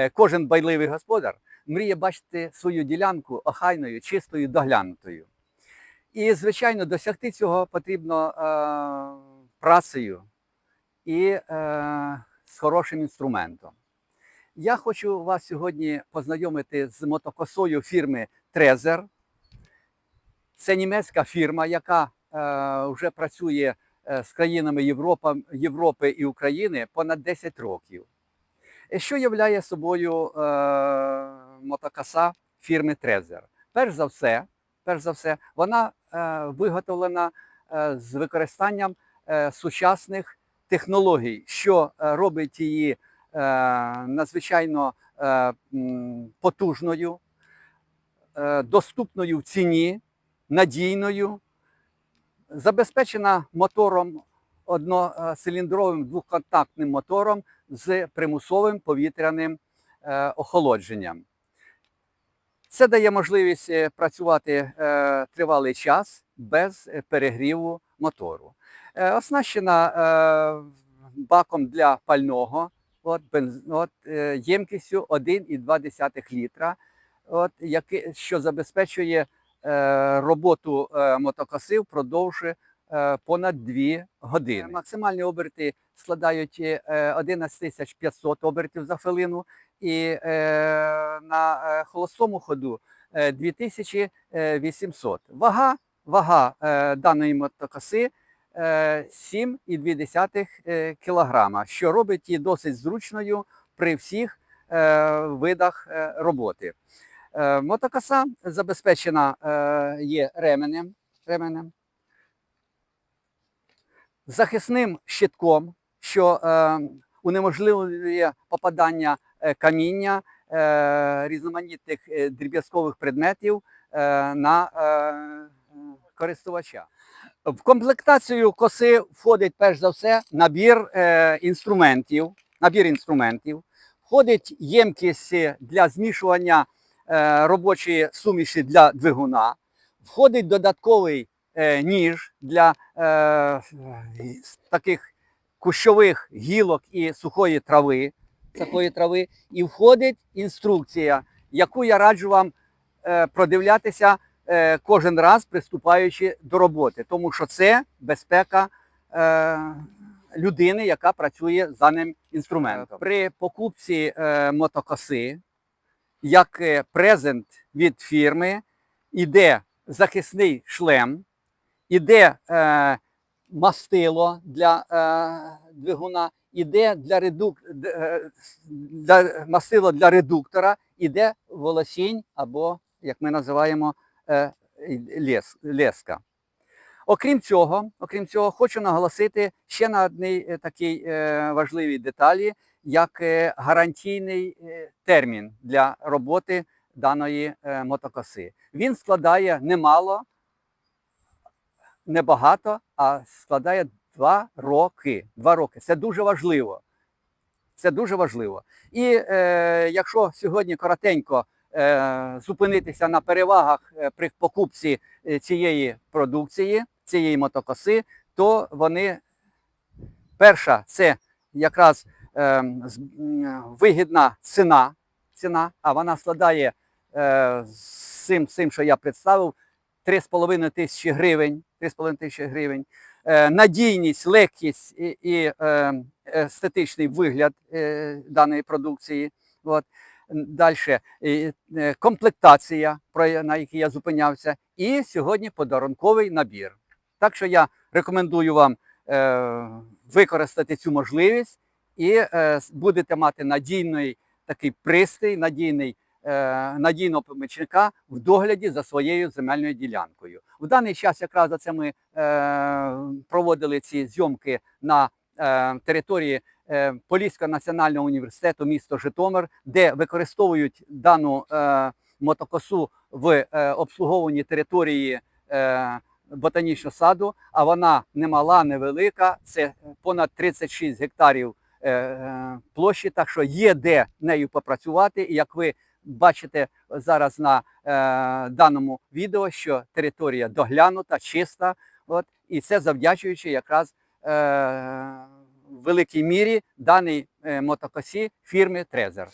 Е, Кожен байливий господар мріє бачити свою ділянку охайною, чистою, доглянутою. І, звичайно, досягти цього потрібно е, працею і е, з хорошим інструментом. Я хочу вас сьогодні познайомити з мотокосою фірми Трезер. Це німецька фірма, яка е, вже працює е, з країнами Європа, Європи і України понад 10 років. Е, Що являє собою е, мотокоса фірми Трезер? Перш за все, перш за все, вона е, виготовлена е, з використанням е, сучасних технологій, що е, робить її е, надзвичайно е, потужною, е, доступною в ціні, надійною, забезпечена мотором одноциліндровим двоконтактним мотором з примусовим повітряним е, охолодженням. Це дає можливість е, працювати е, тривалий час без перегріву мотору. Оснащена баком для пального, от, от, ємкістю 1,2 літра, от, що забезпечує роботу мотокоси впродовж понад 2 години. Максимальні оберти складають е, 11 500 обертів за хвилину, і е, на е, холостому ходу е, 2800. Вага, вага е, даної мотокоси е, 7,2 е, кілограма, що робить її досить зручною при всіх е, видах е, роботи. Е, Мотокоса забезпечена е, є ременем, ременем, захисним щитком, що е, унеможливлює попадання е, каміння, е, різноманітних е, дріб'язкових предметів е, на е, користувача. В комплектацію коси входить перш за все набір е, інструментів. Набір інструментів. Входить ємкість для змішування е, робочої суміші для двигуна. Входить додатковий ніж для е, таких кущових гілок і сухої трави, сухої трави. І входить інструкція, яку я раджу вам е, продивлятися е, кожен раз, приступаючи до роботи, тому що це безпека е, людини, яка працює з даним інструментом. При покупці е, мотокоси, як е, презент від фірми, іде захисний шлем, іде е, мастило для е, двигуна, іде для, редук... е, для мастило для редуктора, іде волосінь або, як ми називаємо, е, лес, леска. Окрім цього, окрім цього, хочу наголосити ще на одній е, такій е, важливій деталі, як е, гарантійний е, термін для роботи даної е, мотокоси. Він складає немало, небагато, а складає два роки. Два роки. Це дуже важливо. Це дуже важливо. І е, якщо сьогодні коротенько е, зупинитися на перевагах е, при покупці е, цієї продукції, цієї мотокоси, то вони перша це якраз е, вигідна ціна, ціна, а вона складає е, з цим, що я представив, 3,5 тисячі гривень. 3,5 тисячі гривень. Е, надійність, легкість і, і е, естетичний вигляд е, даної продукції. От. Далі комплектація, на якій я зупинявся, і сьогодні подарунковий набір. Так що я рекомендую вам використати цю можливість і будете мати надійний такий пристрій, надійний, надійного помічника в догляді за своєю земельною ділянкою. В даний час якраз за це ми е, проводили ці зйомки на е, території е, Поліського національного університету місто Житомир, де використовують дану е, мотокосу в е, обслуговуванні території е, ботанічного саду, а вона не мала, невелика, це понад 36 гектарів е, е, площі, так що є де нею попрацювати. І як ви бачите зараз на е, даному відео, що територія доглянута, чиста, от, і це завдячуючи якраз е, великій мірі даній е, мотокосі фірми Трезер.